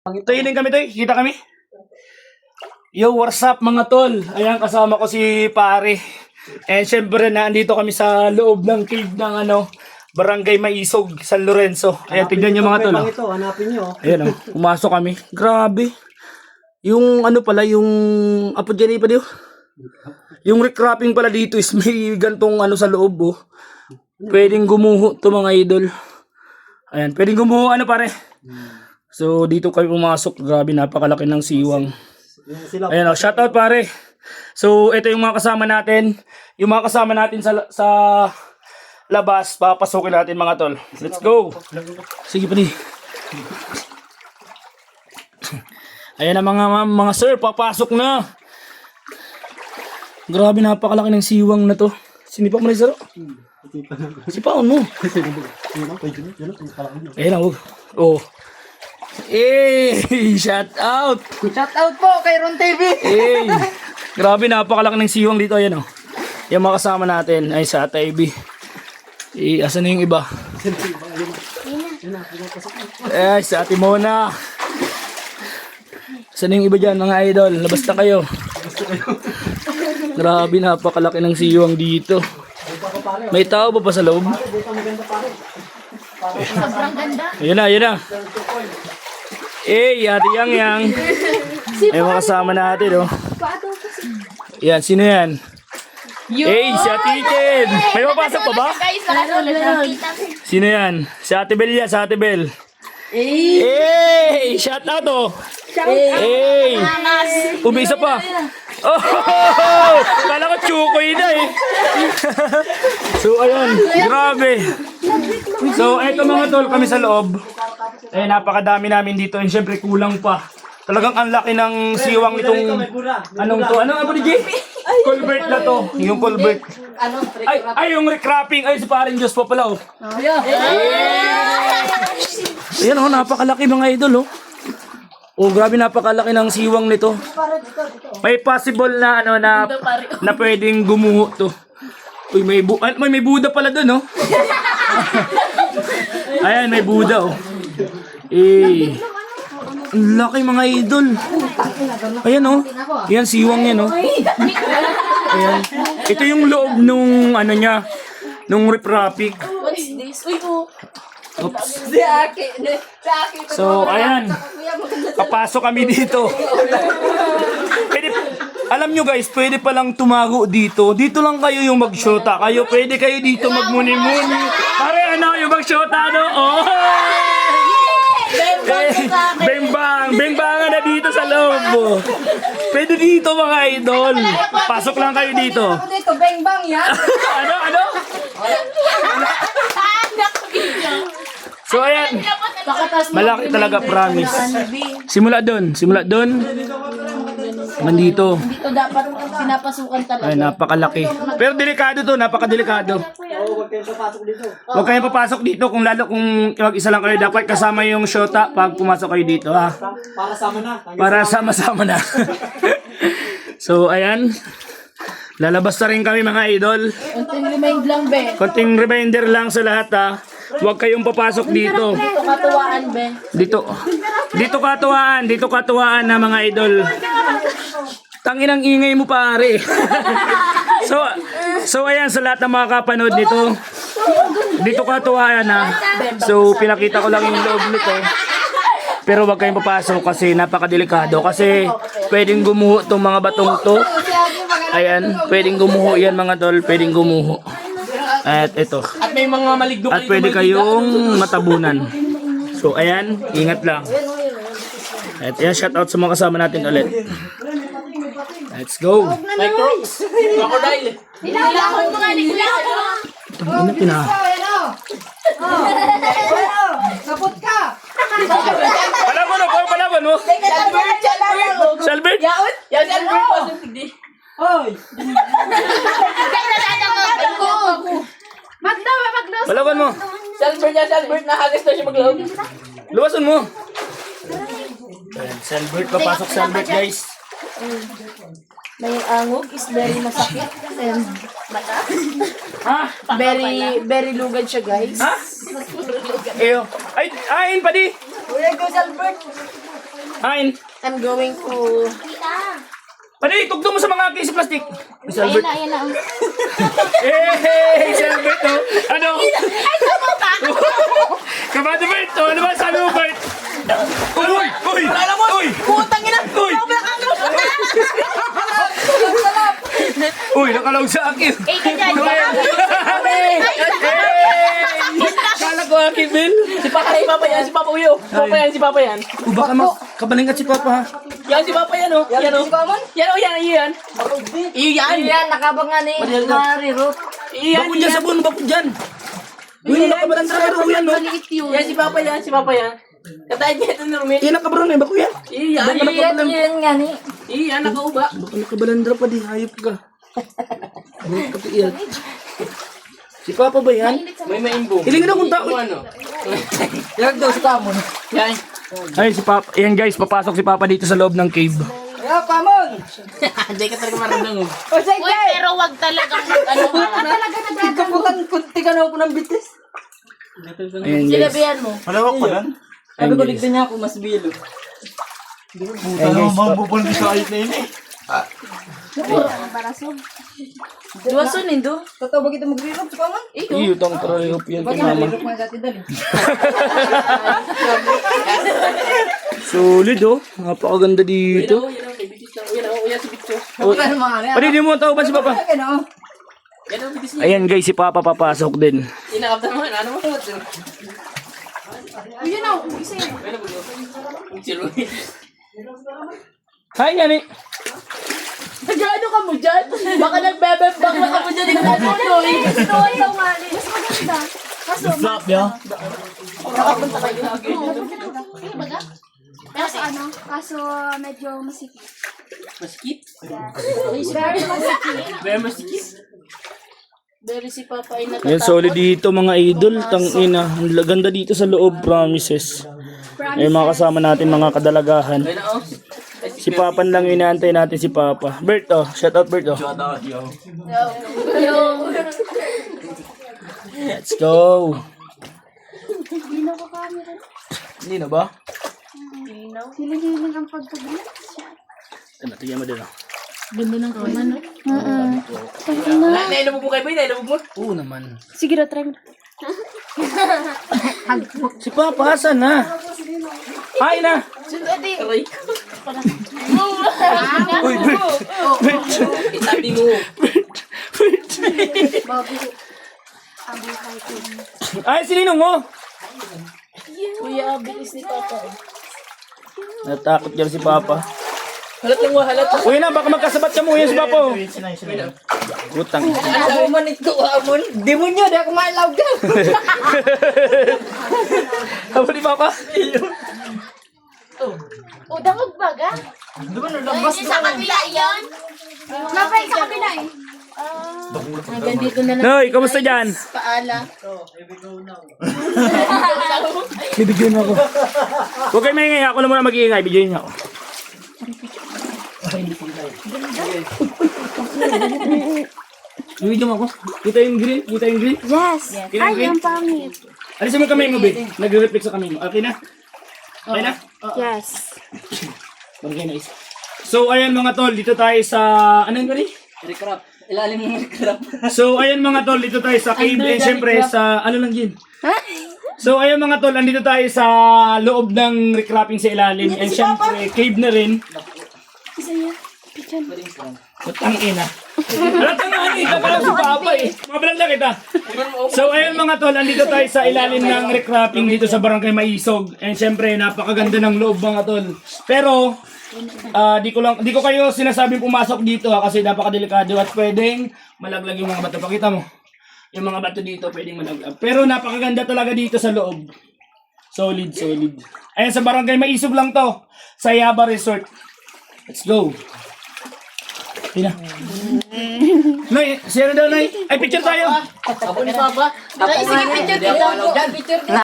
Training kami tayo, kita kami. Yo, what's up mga tol? Ayan, kasama ko si pare. And syempre, nandito kami sa loob ng cave ng ano, Barangay Maisog, San Lorenzo. Ayan, tignan nyo mga tol. oh. Ito, hanapin nyo. Ayan, oh, pumasok kami. Grabe. Yung ano pala, yung apo dyan pa diyo. Yung recrapping pala dito is may gantong ano sa loob oh. Pwedeng gumuho to mga idol. Ayan, pwedeng gumuho ano pare. So dito kami pumasok. Grabe, napakalaki ng siwang. Ayan oh, shout out pare. So ito yung mga kasama natin. Yung mga kasama natin sa sa labas, papasukin natin mga tol. Let's go. Sige pa Ayan na mga mga sir, papasok na. Grabe napakalaki ng siwang na to. Sinipa mo na sir. Sipaon mo. Ayan na, wag. Oh. Eh, shout out. Shout out po kay Ron TV. Eh, grabe napakalaki ng siwang dito. Ayan oh. Yung mga kasama natin ay sa Taibi. Eh, asan na yung iba? Eh, sa Ate Mona. Saan yung iba dyan, mga idol? Labas na kayo. Grabe, napakalaki ng siwang dito. May tao ba pa sa loob? Ayun na, ayun na. Eh, Ate Yang Yang. Ay, mga kasama natin, oh. Yan, sino yan? Eh, si Ate Iken. May mapasok pa ba? Guys, kita. Sino yan? Si Ate Bel yan, si Ate Bel. Eh, Eh, shout out oh. Eh, umisa pa. Oh, kala ko chukoy na eh. so, ayun, grabe. So, eto mga tol, kami sa loob. Eh, napakadami namin dito. And syempre, kulang pa. Talagang ang laki ng siwang itong... Anong to? Ano nga po ni G? Culvert na to. Yung culvert. Ay, ay, yung recrapping. Ay, si paring Diyos pa pala oh. Ayan oh, napakalaki mga idol oh. Oh, grabe napakalaki ng siwang nito. May possible na ano na na pwedeng gumuho to. Uy, may bu ay, may, may Buddha pala doon, oh. Ayan, may Buddha, oh. Eh. Ang laki mga idol. Ayan, oh. Ayan, siwang yan, oh. Ayan. Ito yung loob nung, ano niya, nung riprapik. What's this? Uy, oh. Oops. So, ayan. Papasok kami dito. Pwede, alam nyo guys, pwede palang tumago dito. Dito lang kayo yung magshota. Kayo, pwede kayo dito magmuni-muni. Pare, ano, yung magshota, no? Oh! Bembang! Bembang na dito sa loob. Pwede dito mga idol. Pasok lang kayo dito. Dito, bang bang yan. ano, ano? So, ayan. Malaki talaga, promise. Simula doon, simula doon. Nandito. Dito dapat pinapasukan talaga. Ay, napakalaki. Pero delikado to, napakadelikado. Oo, huwag kayong papasok dito. Huwag kayong papasok dito kung lalo kung mag-isa lang kayo. Dapat kasama yung shota pag pumasok kayo dito, ha? Para sama na. Para sama-sama na. so, ayan. Lalabas na rin kami mga idol. Unting remind lang, be. Konting reminder lang sa lahat, ha? Huwag kayong papasok dito. Ito katuwaan, be. Dito. Dito katuwaan, dito katuwaan na mga idol. Tanginang ingay mo pare. so, so ayan sa lahat ng mga kapanood nito. Dito katuwaan na. So, pinakita ko lang yung loob nito. Pero wag kayong papasok kasi napakadelikado kasi pwedeng gumuho tong mga batong to. Ayan, pwedeng gumuho yan mga tol, pwedeng gumuho. At ito. At may mga maligno At pwede kayong matabunan. So, ayan, ingat lang. At ayan, shout out sa mga kasama natin ulit. Let's go. Like Crocs. Crocodile. Nilakon mo nga, nilakon mo. Ano pina? Kapot ka. Palaban mo, palaban mo. Albert, Albert. Salbert. Yaon. Yan si Albert. Positive. Hoy. Kaya. Magdaw, Palaban mo. Si Albert yan, si Albert. Nahagas na siya magloob. Luwasan mo. Salbert, papasok Salbert, guys. May angog is very masakit and mata. Ha? Very, very lugad siya, guys. Ha? Eyo. Ay, ain pa di. Ko si Albert. Hain. I'm going to... Ano itugtong mo sa mga case plastic? Ayan na, ayan na. Eh, si Albert, oh. Ano? Kabado Bert, oh. Ano ba sabi mo, Bert? Uy! Uy! Uy! Putang ina! Uy! Uy, nakalawag sa akin. Eh, ganyan. Kala ko akin, Bill. Si Papa, si Papa yan, si Papa Uyo. Si Papa yan, si Papa yan. O baka mas kabalingat si Papa, ha? Yan si Papa yan, oh. Yan, oh. Yan, oh, yan, iyo yan. Iyo yan. Yan, nakabang nga ni. Iyo yan, Bako iyo yan. sa buwan, bako dyan. Uy, nakabalan sa karo yan, yun. Yan si Papa yan, si Papa yan. Katahit niya ito ni Romel. Yan, nakabron eh, bako yan. Iyo yan, Baka iyo yan. nakabalan. Yan nga ni. Iyo yan, nakauba. Baka nakabalandra pa di, hayop ka. Hayop ka, tiyan. Si Papa ba yan? May maimbo. Hilingin akong tao. Ano? Yan daw sa tamon. Yan. Ay, si Papa. Yan guys, papasok si Papa dito sa loob ng cave. Ayan, kamon! Hindi ka talaga marunong, oh. Uy, pero wag talagang mag ano. Kaputan, kunti ka na ako ng bitis. Ayan guys. Sinabihan mo. Malawak pa lang. Sabi ko, ligtan niya ako, mas bilo. Puta naman, mabubulong sa ayot na yun eh. Duwason nindo. Totoo ba kita mag-rerob sa kaman? Iyo, tang trayop yan kay Mama. Solid oh. Napakaganda dito. Yan. Yan yan. Pwede di mo tao ba si Papa? Yan bitis niya. Ayan guys, si Papa papasok din. Inakapta mo, ano mo? Yun na, isa. Si Romel. Hi, Nani. Nagano ka mo dyan? Baka nagbebembang na ka mo dyan. Ikaw mo. Noy, ang mali. Mas maganda. Kaso, Stop, ya. Ano ba ga? Kaso ano, kaso medyo masikip. Masikip? Very masikip. Very masikip? Very si Papa ay Yan, solid dito mga idol. Tang ina. Ang ganda dito sa loob, promises. Ay mga kasama natin mga kadalagahan. Ayun na, oh. Si Papa lang inaantay natin si Papa. Bert oh, shout out Bert oh. Let's go. Hindi na ko camera. Hindi na ba? Hiling-hiling ang pagkabilat. Ano, tigyan mo din oh. Ganda ng kaman, no? Na- Nailabog mo kayo ba? Nailabog mo? Oo naman. Sige na, try mo. Si Papa, asan na? Hi na. Aray. Uy, Bert. Itabi mo. Ay, si Ninong oh. Kuya, bilis ni Papa. Natakot yan si Papa. Halat lang mo, halat. Uy na, baka magkasabat ka mo yan si Papa oh. Butang. Ano man ito, amon? Demonyo, di ako maalaw ka. Habo ni Papa. O, dangog ba ga? Labas Sa kabila yun? Napay sa kabila eh. Hanggang dito na lang. Noy, kamusta dyan? Paala. Bibigyan ako. Huwag kayo maingay. Ako na muna mag-iingay. Bigyan niyo ako. Bibigyan mo ako. Kita yung green? Kita yung green? Yes. Kita Ay, yung green? ang pangit. Alisin mo yung kamay mo, Be. Nag-reflect sa kamay mo. Okay na? Okay na? Yes. Okay na isa. So, ayan mga tol. Dito tayo sa... Anong gani? Recrap. Ilalim mo recrap. So, ayan mga tol. Dito tayo sa cave. And syempre, sa... Ano lang yun? So, ayun mga tol, andito tayo sa loob ng recrapping sa ilalim. And syempre, cave na rin. Putang ina. Halatang nga ni, kakalaw si Papa eh. Mabalag lang kita. So ayun mga tol, andito tayo sa ilalim ng recrapping dito sa Barangay Maisog. And syempre, napakaganda ng loob mga tol. Pero, ah, di ko lang di ko kayo sinasabing pumasok dito ha, kasi napakadelikado at pwedeng malaglag yung mga bato. Pakita mo. Yung mga bato dito pwedeng malaglag. Pero napakaganda talaga dito sa loob. Solid, solid. Ayan sa Barangay Maisog lang to. Sa Yaba Resort. Let's go. Pina. Nay, share daw, Nay. Ay, picture tayo. Ako ni Papa. Sige, picture dito. Picture dito.